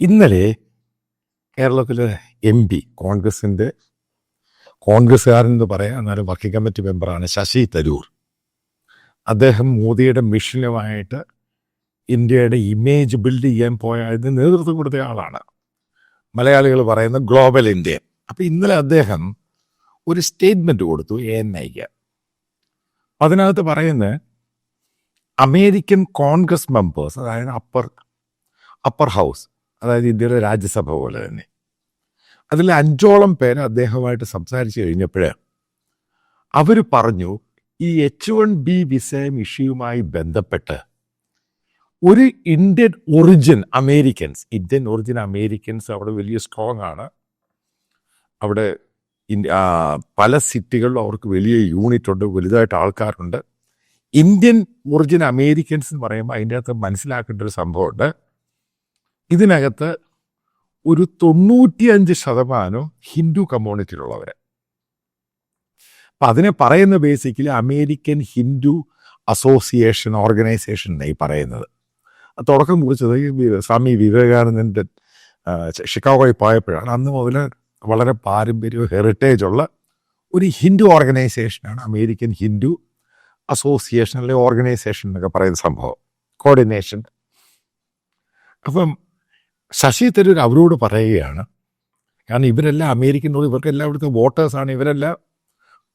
ഇന്നലെ കേരളത്തിലെ M P കോൺഗ്രസിന്റെ കോൺഗ്രസ്സുകാരെന്ന് പറയാം എന്നാലും വർക്കിംഗ് കമ്മിറ്റി മെമ്പറാണ് ശശി തരൂർ. അദ്ദേഹം മോദിയുടെ മിഷനുമായിട്ട് ഇന്ത്യയുടെ ഇമേജ് ബിൽഡ് ചെയ്യാൻ പോയ അതിന് നേതൃത്വം കൊടുത്ത ആളാണ്. മലയാളികൾ പറയുന്ന ഗ്ലോബൽ ഇന്ത്യ അപ്പം ഇന്നലെ അദ്ദേഹം ഒരു സ്റ്റേറ്റ്മെന്റ് കൊടുത്തു എ എൻ ഐക്ക് അതിനകത്ത് പറയുന്നത് അമേരിക്കൻ കോൺഗ്രസ് മെമ്പേഴ്സ് അതായത് അപ്പർ അപ്പർ ഹൗസ് അതായത് ഇന്ത്യയുടെ രാജ്യസഭ പോലെ തന്നെ. അതിൽ അഞ്ചോളം പേര് അദ്ദേഹവുമായിട്ട് സംസാരിച്ചു കഴിഞ്ഞപ്പോൾ അവർ പറഞ്ഞു ഈ എച്ച് വൺ ബി വിസയം ഇഷ്യൂമായി ബന്ധപ്പെട്ട് ഒരു Indian origin Americans Indian origin Americans അവിടെ വലിയ സ്ട്രോങ് ആണ്. അവിടെ പല സിറ്റികളിലും അവർക്ക് വലിയ യൂണിറ്റ് ഉണ്ട് വലുതായിട്ട് ആൾക്കാരുണ്ട്. ഇന്ത്യൻ ഒറിജിൻ അമേരിക്കൻസ് എന്ന് പറയുമ്പോൾ അതിന്റെ അകത്ത് മനസ്സിലാക്കേണ്ട ഒരു സംഭവമുണ്ട്. ഇതിനകത്ത് ഒരു തൊണ്ണൂറ്റിയഞ്ച് ശതമാനം ഹിന്ദു കമ്മ്യൂണിറ്റിയിലുള്ളവർ അപ്പം അതിനെ പറയുന്ന basically American Hindu association organisation ഈ പറയുന്നത്. തുടക്കം കുറിച്ചത് സ്വാമി വിവേകാനന്ദന്റെ ഷിക്കാഗോയിൽ പോയപ്പോഴാണ്. അന്ന് മുതൽ വളരെ പാരമ്പര്യവും ഹെറിറ്റേജ് ഉള്ള ഒരു ഹിന്ദു ഓർഗനൈസേഷനാണ് അമേരിക്കൻ ഹിന്ദു അസോസിയേഷൻ അല്ലെങ്കിൽ ഓർഗനൈസേഷൻ എന്നൊക്കെ പറയുന്ന സംഭവം. കോർഡിനേഷൻ. അപ്പം ശശി തരൂർ അവരോട് പറയുകയാണ് കാരണം ഇവരെല്ലാം അമേരിക്കനോട് ഇവർക്ക് ഇവിടുത്തെ വോട്ടേഴ്സാണ് ഇവരെല്ലാം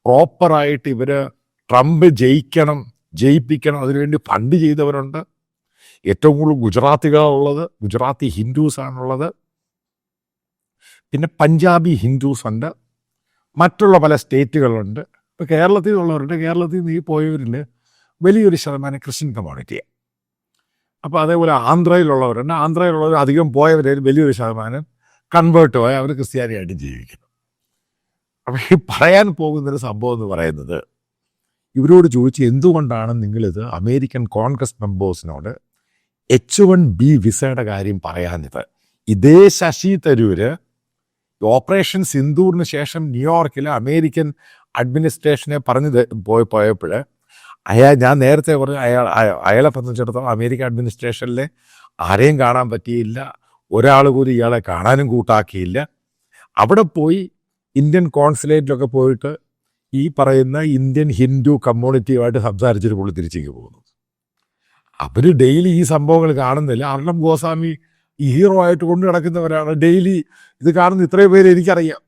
പ്രോപ്പറായിട്ട് ഇവർ ട്രംപ് ജയിക്കണം ജയിപ്പിക്കണം അതിനുവേണ്ടി ഫണ്ട് ചെയ്തവരുണ്ട്. ഏറ്റവും കൂടുതൽ ഗുജറാത്തികളുള്ളത് ഗുജറാത്തി ഹിന്ദുസാണുള്ളത് പിന്നെ പഞ്ചാബി ഹിന്ദുസ് ഉണ്ട് മറ്റുള്ള പല സ്റ്റേറ്റുകളുണ്ട്. ഇപ്പോൾ കേരളത്തിൽ നിന്നുള്ളവരുണ്ട് കേരളത്തിൽ നിന്ന് ഈ പോയവരിൽ വലിയൊരു ശതമാനം ക്രിസ്ത്യൻ കമ്മ്യൂണിറ്റിയാണ് അപ്പോൾ അതേപോലെ ആന്ധ്രയിലുള്ളവർ തന്നെ ആന്ധ്രയിലുള്ളവർ അധികം പോയവരിൽ വലിയൊരു ശതമാനം കൺവേർട്ട് പോയി അവർ ക്രിസ്ത്യാനിയായിട്ട് ജീവിക്കുന്നു. അപ്പോൾ ഈ പറയാൻ പോകുന്നൊരു സംഭവം എന്ന് പറയുന്നത് ഇവരോട് ചോദിച്ച് എന്തുകൊണ്ടാണ് നിങ്ങളിത് അമേരിക്കൻ കോൺഗ്രസ് മെമ്പേഴ്സിനോട് എച്ച് വൺ ബി വിസയുടെ കാര്യം പറയാഞ്ഞത്? ഇതേ ശശി തരൂര് ഓപ്പറേഷൻ സിന്ദൂറിന് ശേഷം ന്യൂയോർക്കിലെ അമേരിക്കൻ അഡ്മിനിസ്ട്രേഷനെ പറഞ്ഞ് പോയപ്പോഴേ അയാൾ ഞാൻ നേരത്തെ പറഞ്ഞു അയാൾ അയ- അയാളെ സംബന്ധിച്ചിടത്തോളം അമേരിക്ക അഡ്മിനിസ്ട്രേഷനിലെ ആരെയും കാണാൻ പറ്റിയില്ല. ഒരാൾ കൂടി ഇയാളെ കാണാനും കൂട്ടാക്കിയില്ല. അവിടെ പോയി ഇന്ത്യൻ കോൺസുലേറ്റിലൊക്കെ പോയിട്ട് ഈ പറയുന്ന ഇന്ത്യൻ ഹിന്ദു കമ്മ്യൂണിറ്റിയുമായിട്ട് സംസാരിച്ചിട്ട് പുള്ളി തിരിച്ചേക്ക് പോകുന്നു. അവർ ഡെയിലി ഈ സംഭവങ്ങൾ കാണുന്നില്ല. അർണം ഗോസ്വാമി ഹീറോ ആയിട്ട് കൊണ്ടു നടക്കുന്നവരാണ്. ഡെയിലി ഇത് കാണുന്ന ഇത്രയും പേര് എനിക്കറിയാം.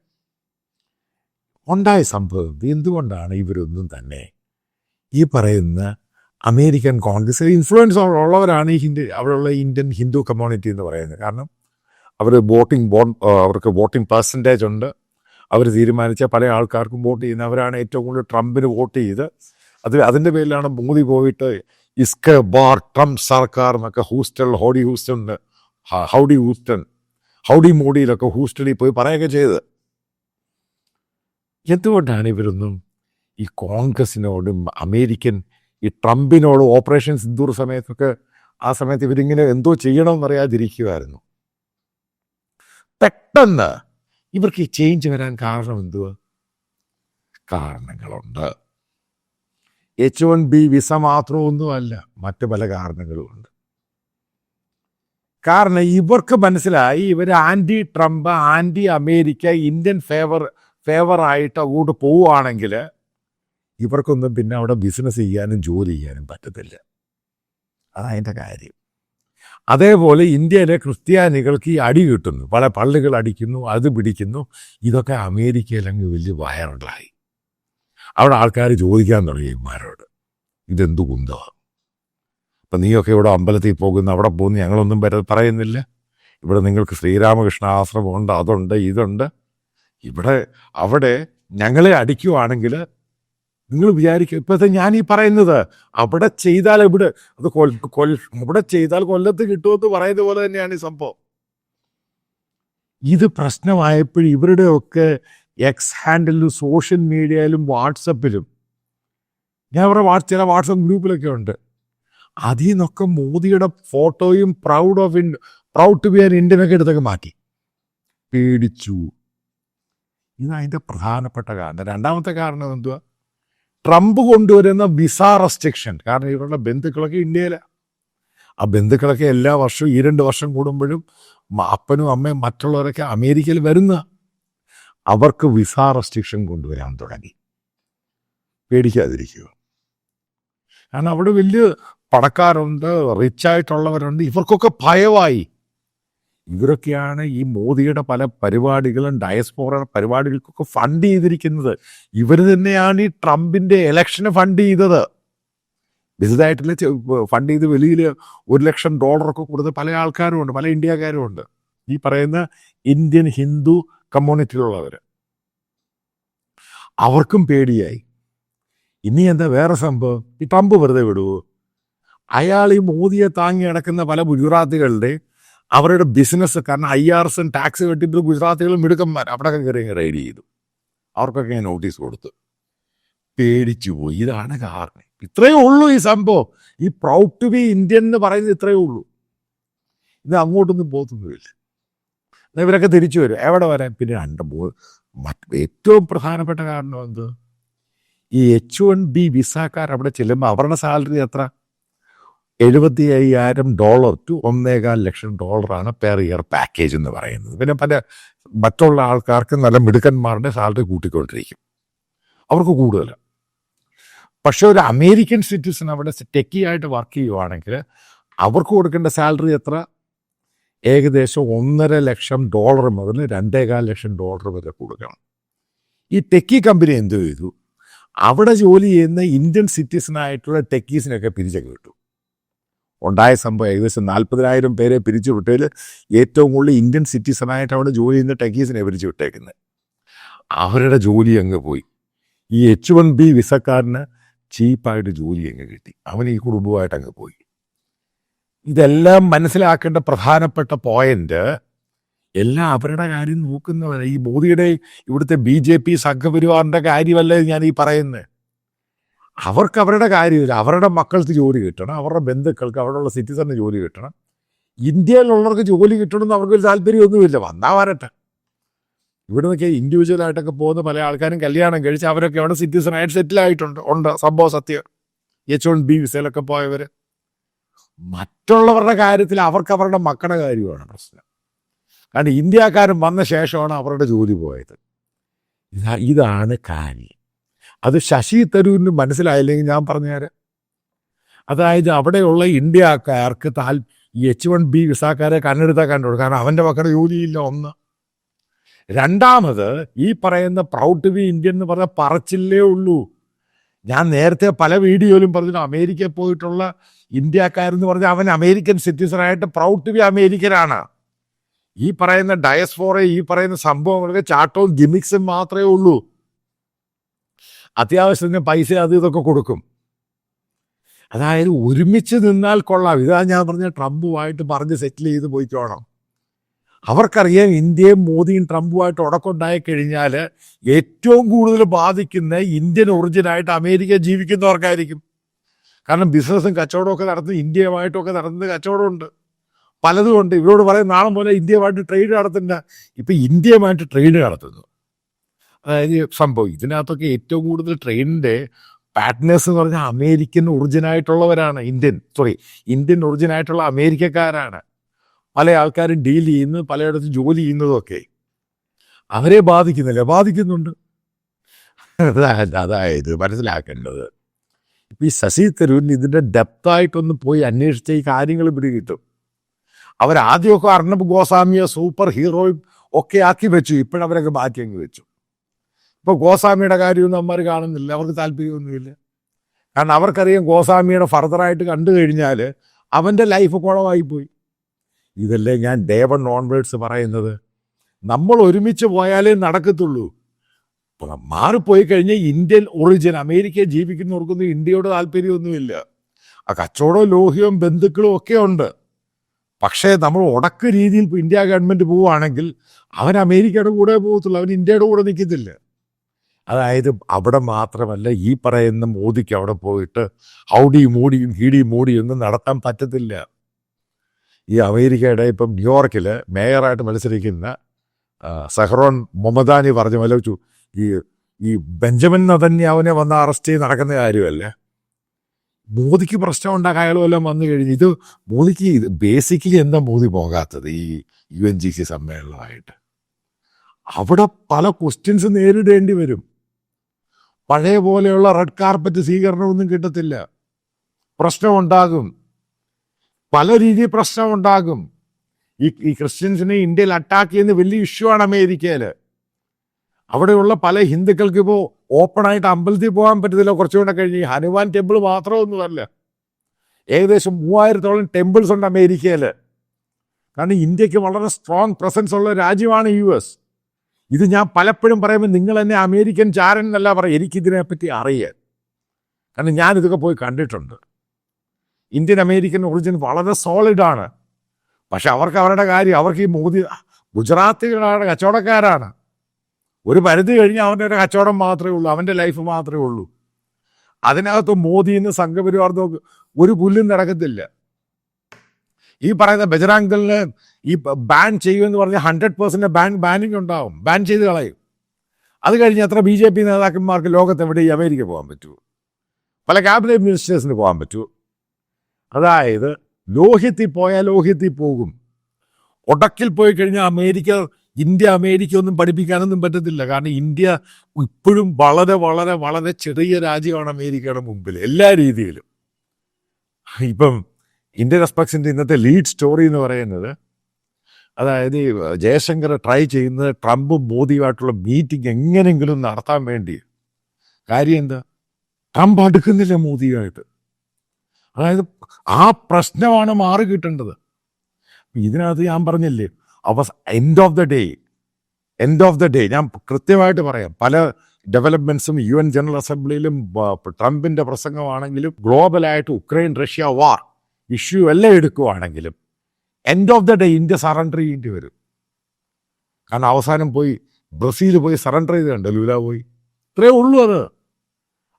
ഉണ്ടായ സംഭവം എന്തുകൊണ്ടാണ് ഇവരൊന്നും തന്നെ ഈ പറയുന്ന അമേരിക്കൻ കോൺഗ്രസ് ഇൻഫ്ലുവൻസ് ഉള്ളവരാണ് ഈ ഹിന്ദു അവിടെയുള്ള ഇന്ത്യൻ ഹിന്ദു കമ്മ്യൂണിറ്റി എന്ന് പറയുന്നത്. കാരണം അവർ വോട്ടിംഗ് ബോൺ അവർക്ക് വോട്ടിംഗ് പെർസെന്റേജ് ഉണ്ട്. അവർ തീരുമാനിച്ച പല ആൾക്കാർക്കും വോട്ട് ചെയ്യുന്നവരാണ് ഏറ്റവും കൂടുതൽ ട്രംപിന് വോട്ട് ചെയ്ത്. അത് അതിന്റെ പേരിലാണ് മോദി പോയിട്ട് ഇസ്ക ബാർ ട്രംപ് സർക്കാർ എന്നൊക്കെ Houston howdy Houston howdy Houston howdy മോഡിയിലൊക്കെ ഹൂസ്റ്റണിൽ പോയി പറയുകയൊക്കെ ചെയ്ത് എന്തുകൊണ്ടാണ് ഇവരൊന്നും ഈ കോൺഗ്രസിനോടും അമേരിക്കൻ ഈ ട്രംപിനോടും ഓപ്പറേഷൻ സിന്ദൂർ സമയത്തൊക്കെ ആ സമയത്ത് ഇവരിങ്ങനെ എന്തോ ചെയ്യണമെന്ന് അറിയാതിരിക്കുമായിരുന്നു പെട്ടെന്ന് ഇവർക്ക് ഈ ചേഞ്ച് വരാൻ കാരണം എന്തുവാ? കാരണങ്ങളുണ്ട്. എച്ച് വൺ ബി വിസ മാത്രമൊന്നുമല്ല മറ്റു പല കാരണങ്ങളുമുണ്ട്. കാരണം ഇവർക്ക് മനസ്സിലായി ഇവർ anti Trump anti America Indian favour ഫേവറായിട്ട് അങ്ങോട്ട് പോവുകയാണെങ്കിൽ ഇവർക്കൊന്നും പിന്നെ അവിടെ ബിസിനസ് ചെയ്യാനും ജോലി ചെയ്യാനും പറ്റത്തില്ല. അതതിന്റെ കാര്യം. അതേപോലെ ഇന്ത്യയിലെ ക്രിസ്ത്യാനികൾക്ക് ഈ അടി കിട്ടുന്നു. പല പള്ളികൾ അടിക്കുന്നു അത് പിടിക്കുന്നു. ഇതൊക്കെ അമേരിക്കയിലങ്ങ് വലിയ വയറുണ്ടായി അവിടെ ആൾക്കാർ ചോദിക്കാൻ തുടങ്ങി ഇമാരോട് ഇതെന്തു കുന്തമാണ് അപ്പം നീയൊക്കെ ഇവിടെ അമ്പലത്തിൽ പോകുന്ന അവിടെ പോകുന്ന ഞങ്ങളൊന്നും പറയുന്നില്ല. ഇവിടെ നിങ്ങൾക്ക് ശ്രീരാമകൃഷ്ണ ആശ്രമമുണ്ട് അതുണ്ട് ഇതുണ്ട്. ഇവിടെ അവിടെ ഞങ്ങളെ അടിക്കുവാണെങ്കിൽ നിങ്ങൾ വിചാരിക്കും ഇപ്പോഴത്തെ ഞാൻ ഈ പറയുന്നത് അവിടെ ചെയ്താൽ ഇവിടെ അത് കൊൽ കൊൽ അവിടെ ചെയ്താൽ കൊല്ലത്ത് കിട്ടുമെന്ന് പറയുന്ന പോലെ തന്നെയാണ് ഈ സംഭവം. ഇത് പ്രശ്നമായപ്പോൾ ഇവരുടെയൊക്കെ എക്സ് ഹാൻഡിലും സോഷ്യൽ മീഡിയയിലും വാട്സപ്പിലും ഞാൻ അവരുടെ വാട്സ് ചില വാട്സപ്പ് ഗ്രൂപ്പിലൊക്കെ ഉണ്ട്. അതിൽ നിന്നൊക്കെ മോദിയുടെ ഫോട്ടോയും proud of in proud to be an Indian ഒക്കെ എടുത്തൊക്കെ മാറ്റി. പേടിച്ചു. ഇത് അതിന്റെ പ്രധാനപ്പെട്ട കാരണം. രണ്ടാമത്തെ കാരണം എന്തുവാ? ട്രംപ് കൊണ്ടുവരുന്ന വിസ റെസ്ട്രിക്ഷൻ. കാരണം ഇവരുടെ ബന്ധുക്കളൊക്കെ ഇന്ത്യയിലാണ് ആ ബന്ധുക്കളൊക്കെ എല്ലാ വർഷവും ഈ രണ്ട് വർഷം കൂടുമ്പോഴും അപ്പനും അമ്മയും മറ്റുള്ളവരൊക്കെ അമേരിക്കയിൽ വരുന്ന അവർക്ക് വിസ റെസ്ട്രിക്ഷൻ കൊണ്ടുവരാൻ തുടങ്ങി. പേടിക്കാതിരിക്കുക. കാരണം അവിടെ വലിയ പണക്കാരുണ്ട് റിച്ചായിട്ടുള്ളവരുണ്ട്. ഇവർക്കൊക്കെ ഭയമായി ഇവരൊക്കെയാണ് ഈ മോദിയുടെ പല പരിപാടികളും ഡയസ്പോറ പരിപാടികൾക്കൊക്കെ ഫണ്ട് ചെയ്തിരിക്കുന്നത്. ഇവർ തന്നെയാണ് ഈ ട്രംപിന്റെ ഇലക്ഷന് ഫണ്ട് ചെയ്തത്. വലുതായിട്ടുള്ള ഫണ്ട് ചെയ്ത് വെളിയിൽ ഒരു ലക്ഷം ഡോളറൊക്കെ കൊടുത്ത് പല ആൾക്കാരും ഉണ്ട് പല ഇന്ത്യക്കാരും ഉണ്ട് ഈ പറയുന്ന ഇന്ത്യൻ ഹിന്ദു കമ്മ്യൂണിറ്റിയിലുള്ളവർ അവർക്കും പേടിയായി. ഇനി എന്താ വേറെ സംഭവം? ഈ ട്രംപ് വെറുതെ വിടുവോ? അയാൾ ഈ മോദിയെ താങ്ങി കിടക്കുന്ന പല ഗുജറാത്തികളുടെ അവരുടെ ബിസിനസ് കാരണം ഐ ആർ എസും ടാക്സ് കെട്ടിട്ട് ഗുജറാത്തികളും മിടുക്കന്മാർ അവിടെ കയറി റൈഡ് ചെയ്തു. അവർക്കൊക്കെ ഞാൻ നോട്ടീസ് കൊടുത്ത്. പേടിച്ചു പോയി. ഇതാണ് കാരണം ഇത്രയേ ഉള്ളൂ ഈ സംഭവം. ഈ പ്രൗഡ് ടു ബി ഇന്ത്യൻ എന്ന് പറയുന്നത് ഇത്രയേ ഉള്ളൂ. ഇത് അങ്ങോട്ടൊന്നും പോത്തൊന്നുമില്ല എന്നാൽ ഇവരൊക്കെ തിരിച്ചു വരും. എവിടെ വരാൻ? പിന്നെ രണ്ട് മറ്റ് ഏറ്റവും പ്രധാനപ്പെട്ട കാരണം എന്ത്? ഈ എച്ച് വൺ ബി വിസാക്കാർ അവിടെ ചെല്ലുമ്പോൾ അവരുടെ സാലറി എത്ര? എഴുപത്തി അയ്യായിരം ഡോളർ ടു ഒന്നേകാൽ ലക്ഷം ഡോളറാണ് പെർ ഇയർ പാക്കേജ് എന്ന് പറയുന്നത്. പിന്നെ പല മറ്റുള്ള ആൾക്കാർക്ക് നല്ല മിടുക്കന്മാരുടെ സാലറി കൂട്ടിക്കൊണ്ടിരിക്കും. അവർക്ക് കൂടുതൽ പക്ഷെ ഒരു അമേരിക്കൻ സിറ്റിസൺ അവിടെ ടെക്കി ആയിട്ട് വർക്ക് ചെയ്യുവാണെങ്കിൽ അവർക്ക് കൊടുക്കേണ്ട സാലറി എത്ര? ഏകദേശം ഒന്നര ലക്ഷം ഡോളർ മുതൽ രണ്ടേകാൽ ലക്ഷം ഡോളർ വരെ കൊടുക്കണം. ഈ ടെക്കി കമ്പനി എന്ത് ചെയ്തു? അവിടെ ജോലി ചെയ്യുന്ന ഇന്ത്യൻ സിറ്റിസണായിട്ടുള്ള ടെക്കീസിനൊക്കെ പിരിച്ചൊക്കെ വിട്ടു. ഉണ്ടായ സംഭവം ഏകദേശം നാൽപ്പതിനായിരം പേരെ പിരിച്ചു വിട്ടതിൽ ഏറ്റവും കൂടുതൽ ഇന്ത്യൻ സിറ്റിസണായിട്ട് അവിടെ ജോലി ചെയ്യുന്ന ടെക്കീസിനെ പിരിച്ചു വിട്ടേക്കുന്നത്. അവരുടെ ജോലി അങ്ങ് പോയി. ഈ എച്ച് വൺ ബി വിസക്കാരന് ചീപ്പായിട്ട് ജോലി അങ്ങ് കിട്ടി. അവൻ ഈ കുടുംബമായിട്ട് അങ്ങ് പോയി. ഇതെല്ലാം മനസ്സിലാക്കേണ്ട പ്രധാനപ്പെട്ട പോയിന്റ് എല്ലാം അവരുടെ കാര്യം നോക്കുന്നവരെ. ഈ മോദിയുടെ ഇവിടുത്തെ ബി ജെ പി സംഘപരിവാറിന്റെ കാര്യമല്ല ഞാൻ ഈ പറയുന്നത് അവർക്ക് അവരുടെ കാര്യമില്ല. അവരുടെ മക്കൾക്ക് ജോലി കിട്ടണം. അവരുടെ ബന്ധുക്കൾക്ക് അവിടെയുള്ള സിറ്റിസണിന് ജോലി കിട്ടണം. ഇന്ത്യയിലുള്ളവർക്ക് ജോലി കിട്ടണമെന്ന് അവർക്ക് ഒരു താല്പര്യമൊന്നുമില്ല. വന്നാൽ വരട്ടെ. ഇവിടെ നിന്നൊക്കെ ഇൻഡിവിജ്വലായിട്ടൊക്കെ പോകുന്ന പല ആൾക്കാരും കല്യാണം കഴിച്ച് അവരൊക്കെ അവിടെ സെറ്റിൽ ആയിട്ടുണ്ട്. ഉണ്ട്. സംഭവ സത്യം. എച്ച് വൺ ബി വിസയിലൊക്കെ പോയവർ മറ്റുള്ളവരുടെ കാര്യത്തിൽ അവർക്ക് അവരുടെ മക്കളുടെ കാര്യമാണ് പ്രശ്നം. കാരണം ഇന്ത്യക്കാരൻ വന്ന ശേഷമാണ് അവരുടെ ജോലി പോയത്. ഇതാ ഇതാണ് കാര്യം. അത് ശശി തരൂരിന് മനസ്സിലായില്ലെങ്കിൽ ഞാൻ പറഞ്ഞുതരാം അതായത് അവിടെയുള്ള ഇന്ത്യക്കാർക്ക് താൽ ഈ എച്ച് വൺ ബി വിസാക്കാരെ കണ്ണെടുത്താൽ കണ്ടുകൊടുക്കും. കാരണം അവന്റെ മക്കളുടെ ജോലിയില്ല ഒന്ന്. രണ്ടാമത് ഈ പറയുന്ന പ്രൗഡ് ടു ബി ഇന്ത്യൻ എന്ന് പറഞ്ഞ പറച്ചില്ലേ ഉള്ളൂ. ഞാൻ നേരത്തെ പല വീഡിയോയിലും പറഞ്ഞു അമേരിക്കയിൽ പോയിട്ടുള്ള ഇന്ത്യക്കാരെന്ന് പറഞ്ഞാൽ അവൻ അമേരിക്കൻ സിറ്റിസണായിട്ട് പ്രൗഡ് ടു ബി അമേരിക്കനാണ്. ഈ പറയുന്ന ഡയസ്ഫോറ ഈ പറയുന്ന സംഭവങ്ങളൊക്കെ ചാട്ടവും ഗിമിക്സും മാത്രമേ ഉള്ളൂ. അത്യാവശ്യത്തിന് പൈസ അത് ഇതൊക്കെ കൊടുക്കും. അതായത് ഒരുമിച്ച് നിന്നാൽ കൊള്ളാം. ഇതാ ഞാൻ പറഞ്ഞ ട്രംപുമായിട്ട് പറഞ്ഞ് സെറ്റിൽ ചെയ്ത് പോയിക്കോണം. അവർക്കറിയാം ഇന്ത്യയും മോദിയും ട്രംപുമായിട്ട് ഉടക്കുണ്ടായി കഴിഞ്ഞാൽ ഏറ്റവും കൂടുതൽ ബാധിക്കുന്ന ഇന്ത്യൻ ഒറിജിനായിട്ട് അമേരിക്ക ജീവിക്കുന്നവർക്കായിരിക്കും. കാരണം ബിസിനസ്സും കച്ചവടവും ഒക്കെ നടത്തുന്ന ഇന്ത്യയുമായിട്ടൊക്കെ നടത്തുന്ന കച്ചവടമുണ്ട്. പലതും ഉണ്ട്. ഇവരോട് പറയും നാളെ പോലെ ഇന്ത്യയുമായിട്ട് ട്രേഡ് നടത്തുന്ന ഇപ്പം ഇന്ത്യയുമായിട്ട് ട്രേഡ് നടത്തുന്നു. അതായത് സംഭവം ഇതിനകത്തൊക്കെ ഏറ്റവും കൂടുതൽ ട്രെയിനിന്റെ പാർട്ട്നേഴ്സ് എന്ന് പറഞ്ഞാൽ അമേരിക്കൻ ഒറിജിനായിട്ടുള്ളവരാണ് ഇന്ത്യൻ സോറി ഇന്ത്യൻ ഒറിജിനായിട്ടുള്ള അമേരിക്കക്കാരാണ്. പല ആൾക്കാരും ഡീൽ ചെയ്യുന്നത് പലയിടത്തും ജോലി ചെയ്യുന്നതൊക്കെ. അവരെ ബാധിക്കുന്നില്ല? ബാധിക്കുന്നുണ്ട്. അതാ- അതായത് മനസ്സിലാക്കേണ്ടത് ഇപ്പം ഈ ശശി തരൂരിന് ഇതിന്റെ ഡെപ്തായിട്ടൊന്ന് പോയി അന്വേഷിച്ച ഈ കാര്യങ്ങൾ ഇവിടെ കിട്ടും. അവരാദ്യമൊക്കെ അർണബ് ഗോസ്വാമിയെ സൂപ്പർ ഹീറോയും ഒക്കെ ആക്കി വെച്ചു ഇപ്പോഴവരൊക്കെ മാറ്റി അങ്ങ് വെച്ചു. ഇപ്പോൾ ഗോസ്വാമിയുടെ കാര്യമൊന്നും അമ്മമാർ കാണുന്നില്ല. അവർക്ക് താല്പര്യമൊന്നുമില്ല. കാരണം അവർക്കറിയാം ഗോസ്വാമിയുടെ ഫർദറായിട്ട് കണ്ടു കഴിഞ്ഞാൽ അവന്റെ ലൈഫ് കുളമായി പോയി ഇതല്ലേ ഞാൻ ഡേവൺ നോൺവേഡ്സ് പറയുന്നത്. നമ്മൾ ഒരുമിച്ച് പോയാലേ നടക്കത്തുള്ളൂ. മാറിപ്പോയി കഴിഞ്ഞാൽ ഇന്ത്യൻ ഒറിജിൻ അമേരിക്കയിൽ ജീവിക്കുന്നവർക്കൊന്നും ഇന്ത്യയോട് താല്പര്യമൊന്നുമില്ല. ആ കച്ചവടവും ലോഹ്യവും ബന്ധുക്കളും ഒക്കെ ഉണ്ട്. പക്ഷേ നമ്മൾ ഉടക്ക രീതിയിൽ ഇന്ത്യ ഗവൺമെന്റ് പോവുകയാണെങ്കിൽ അവൻ അമേരിക്കയുടെ കൂടെ പോകത്തുള്ളൂ. അവൻ ഇന്ത്യയുടെ കൂടെ നിൽക്കത്തില്ല. അതായത് അവിടെ മാത്രമല്ല ഈ പറയുന്ന മോദിക്ക് അവിടെ പോയിട്ട് ഹൗഡിയും മോഡിയും ഹീഡി മൂടിയും ഒന്നും നടത്താൻ പറ്റത്തില്ല. ഈ അമേരിക്കയുടെ ഇപ്പം ന്യൂയോർക്കിൽ മേയറായിട്ട് മത്സരിക്കുന്ന സഹ്റോൺ മൊമദാനി പറഞ്ഞ പോലെ ഈ ഈ ബെഞ്ചമിൻ നതന്യാവിനെ വന്ന് അറസ്റ്റ് ചെയ്ത് നടക്കുന്ന കാര്യമല്ലേ? മോദിക്ക് പ്രശ്നം ഉണ്ടാക്കായാലും എല്ലാം വന്നു കഴിഞ്ഞു ഇത് മോദിക്ക് ഇത് ബേസിക്കലി എന്താ മോദി പോകാത്തത് ഈ യു എൻ ജി സി സമ്മേളനമായിട്ട്? അവിടെ പല ക്വസ്റ്റ്യൻസ് നേരിടേണ്ടി വരും. പഴയ പോലെയുള്ള റെഡ് കാർപ്പറ്റ് സ്വീകരണമൊന്നും കിട്ടത്തില്ല. പ്രശ്നമുണ്ടാകും. പല രീതി പ്രശ്നമുണ്ടാകും. ഈ ഈ ക്രിസ്ത്യൻസിനെ ഇന്ത്യയിൽ അറ്റാക്ക് ചെയ്യുന്ന വലിയ ഇഷ്യൂ ആണ് അമേരിക്കയിൽ അവിടെയുള്ള പല ഹിന്ദുക്കൾക്ക് ഇപ്പോൾ ഓപ്പണായിട്ട് അമ്പലത്തിൽ പോകാൻ പറ്റത്തില്ല. കുറച്ചുകൂടെ കഴിഞ്ഞ് ഹനുമാൻ ടെമ്പിൾ മാത്രമൊന്നുമല്ല ഏകദേശം മൂവായിരത്തോളം ടെമ്പിൾസ് ഉണ്ട് അമേരിക്കയിൽ കാരണം ഇന്ത്യയ്ക്ക് വളരെ സ്ട്രോങ് പ്രസൻസ് ഉള്ള രാജ്യമാണ് യു എസ്. ഇത് ഞാൻ പലപ്പോഴും പറയുമ്പോൾ നിങ്ങൾ എന്നെ അമേരിക്കൻ ചാരൻ എന്നല്ല പറയും എനിക്കിതിനെപ്പറ്റി അറിയാൻ. കാരണം ഞാൻ ഇതൊക്കെ പോയി കണ്ടിട്ടുണ്ട്. ഇന്ത്യൻ അമേരിക്കൻ ഒറിജിൻ വളരെ സോളിഡാണ് പക്ഷെ അവർക്ക് അവരുടെ കാര്യം അവർക്ക് ഈ മോദി ഗുജറാത്തികളാണ് കച്ചവടക്കാരാണ്. ഒരു പരിധി കഴിഞ്ഞാൽ അവന്റെ ഒരു കച്ചവടം മാത്രമേ ഉള്ളൂ അവന്റെ ലൈഫ് മാത്രമേ ഉള്ളൂ. അതിനകത്ത് മോദിന്ന് സംഘപരിവാർന്നോ ഒരു പുല്ലും നടക്കത്തില്ല. ഈ പറയുന്ന ബജറാംഗലിന് ഈ ബാൻ ചെയ്യുമെന്ന് പറഞ്ഞാൽ ഹൺഡ്രഡ് പെർസെന്റ് ബാൻ ബാനിങ് ഉണ്ടാവും. ബാൻ ചെയ്ത് കളയും. അത് കഴിഞ്ഞ് എത്ര ബി ജെ പി നേതാക്കന്മാർക്ക് ലോകത്ത് എവിടെ ഈ അമേരിക്ക പോകാൻ പറ്റൂ പല ക്യാബിനറ്റ് മിനിസ്റ്റേഴ്സിന് പോകാൻ പറ്റൂ അതായത് ലോഹ്യത്തിൽ പോയാൽ ലോഹ്യത്തിൽ പോകും. ഒടക്കിൽ പോയി കഴിഞ്ഞാൽ അമേരിക്ക ഇന്ത്യ അമേരിക്ക ഒന്നും പഠിപ്പിക്കാനൊന്നും പറ്റത്തില്ല. കാരണം ഇന്ത്യ ഇപ്പോഴും വളരെ വളരെ വളരെ ചെറിയ രാജ്യമാണ് അമേരിക്കയുടെ മുമ്പിൽ എല്ലാ രീതിയിലും. ഇപ്പം ഇന്ത്യൻ എക്സ്പെക്സിന്റെ ഇന്നത്തെ ലീഡ് സ്റ്റോറി എന്ന് പറയുന്നത് അതായത് ജയശങ്കർ ട്രൈ ചെയ്യുന്നത് ട്രംപും മോദിയുമായിട്ടുള്ള മീറ്റിംഗ് എങ്ങനെയെങ്കിലും നടത്താൻ വേണ്ടി. കാര്യം എന്താ? ട്രംപ് അടുക്കുന്നില്ല മോദിയുമായിട്ട്. അതായത് ആ പ്രശ്നമാണ് മാറി കിട്ടേണ്ടത്. ഇതിനകത്ത് ഞാൻ പറഞ്ഞില്ലേ അവ end of the day end of the day ഞാൻ കൃത്യമായിട്ട് പറയാം പല ഡെവലപ്മെൻസും യു എൻ ജനറൽ അസംബ്ലിയിലും ട്രംപിന്റെ പ്രസംഗമാണെങ്കിലും ഗ്ലോബലായിട്ട് ഉക്രൈൻ റഷ്യ വാർ ഇഷ്യൂ എല്ലാം എടുക്കുവാണെങ്കിലും end of the day India surrender ചെയ്യേണ്ടി വരും. കാരണം അവസാനം പോയി ബ്രസീൽ പോയി സറണ്ടർ ചെയ്ത് കണ്ടോ ലൂല പോയി. ഇത്രേ ഉള്ളൂ അത്.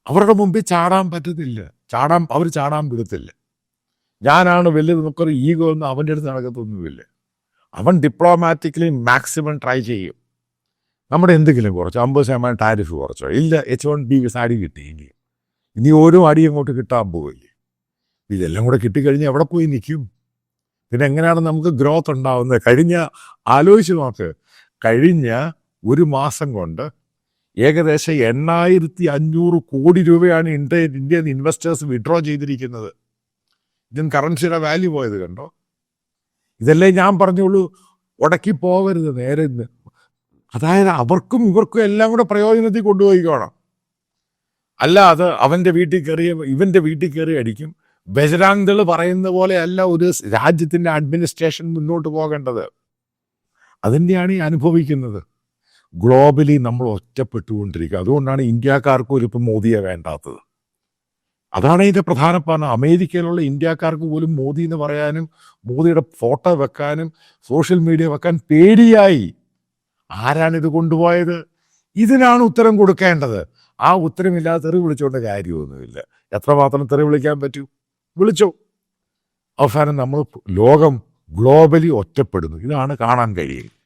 അവരുടെ മുമ്പിൽ ചാടാൻ പറ്റത്തില്ല. ചാടാൻ അവർ ചാടാൻ വിടത്തില്ല. ഞാനാണ് വലിയ നമുക്കൊരു ഈഗോ ഒന്നും അവന്റെ അടുത്ത് നടക്കത്തൊന്നുമില്ല. അവൻ ഡിപ്ലോമാറ്റിക്കലി മാക്സിമം ട്രൈ ചെയ്യും. നമ്മുടെ എന്തെങ്കിലും കുറച്ചോ അമ്പത് ശതമാനം ടാരിഫ് കുറച്ചോ ഇല്ല എച്ച് വൺ ബി വിസ അടി കിട്ടിയില്ല? ഇനി ഓരോ അടി അങ്ങോട്ട് കിട്ടാൻ പോവില്ലേ? ഇതെല്ലാം കൂടെ കിട്ടിക്കഴിഞ്ഞാൽ എവിടെ പോയി നിൽക്കും? പിന്നെ എങ്ങനെയാണ് നമുക്ക് ഗ്രോത്ത് ഉണ്ടാവുന്നത്? കഴിഞ്ഞ ആലോചിച്ച് നോക്ക്. കഴിഞ്ഞ ഒരു മാസം കൊണ്ട് ഏകദേശം എണ്ണായിരത്തി അഞ്ഞൂറ് കോടി രൂപയാണ് ഇന്ത്യ ഇന്ത്യൻ ഇൻവെസ്റ്റേഴ്സ് വിഡ്രോ ചെയ്തിരിക്കുന്നത്. ഇന്ത്യൻ കറൻസിയുടെ വാല്യൂ പോയത് കണ്ടോ? ഇതല്ലേ ഞാൻ പറഞ്ഞുള്ളൂ ഉടക്കി പോകരുത് നേരെ. അതായത് അവർക്കും ഇവർക്കും എല്ലാം കൂടെ പ്രയോജനത്തിൽ കൊണ്ടുപോയിക്കോണം. അല്ല അത് അവന്റെ വീട്ടിൽ കയറി ഇവന്റെ വീട്ടിൽ കയറി അടിക്കും. ബജരാങ്കൾ പറയുന്ന പോലെയല്ല ഒരു രാജ്യത്തിന്റെ അഡ്മിനിസ്ട്രേഷൻ മുന്നോട്ട് പോകേണ്ടത്. അതിന്റെയാണ് ഈ അനുഭവിക്കുന്നത്. ഗ്ലോബലി നമ്മൾ ഒറ്റപ്പെട്ടുകൊണ്ടിരിക്കുക. അതുകൊണ്ടാണ് ഇന്ത്യക്കാർക്കും ഒരു ഇപ്പം മോദിയെ വേണ്ടാത്തത്. അതാണ് ഇതിന്റെ പ്രധാന കാരണം. അമേരിക്കയിലുള്ള ഇന്ത്യക്കാർക്ക് പോലും മോദി എന്ന് പറയാനും മോദിയുടെ ഫോട്ടോ വെക്കാനും സോഷ്യൽ മീഡിയ വെക്കാൻ പേടിയായി. ആരാണ് ഇത് കൊണ്ടുപോയത്? ഇതിനാണ് ഉത്തരം കൊടുക്കേണ്ടത്. ആ ഉത്തരമില്ലാതെ തെറി വിളിച്ചുകൊണ്ട് കാര്യമൊന്നുമില്ല. എത്രമാത്രം തെറി വിളിക്കാൻ പറ്റൂ? വിളിച്ചോ. അവസാനം നമ്മൾ ലോകം ഗ്ലോബലി ഒറ്റപ്പെടുന്നു. ഇതാണ് കാണാൻ കഴിയുക.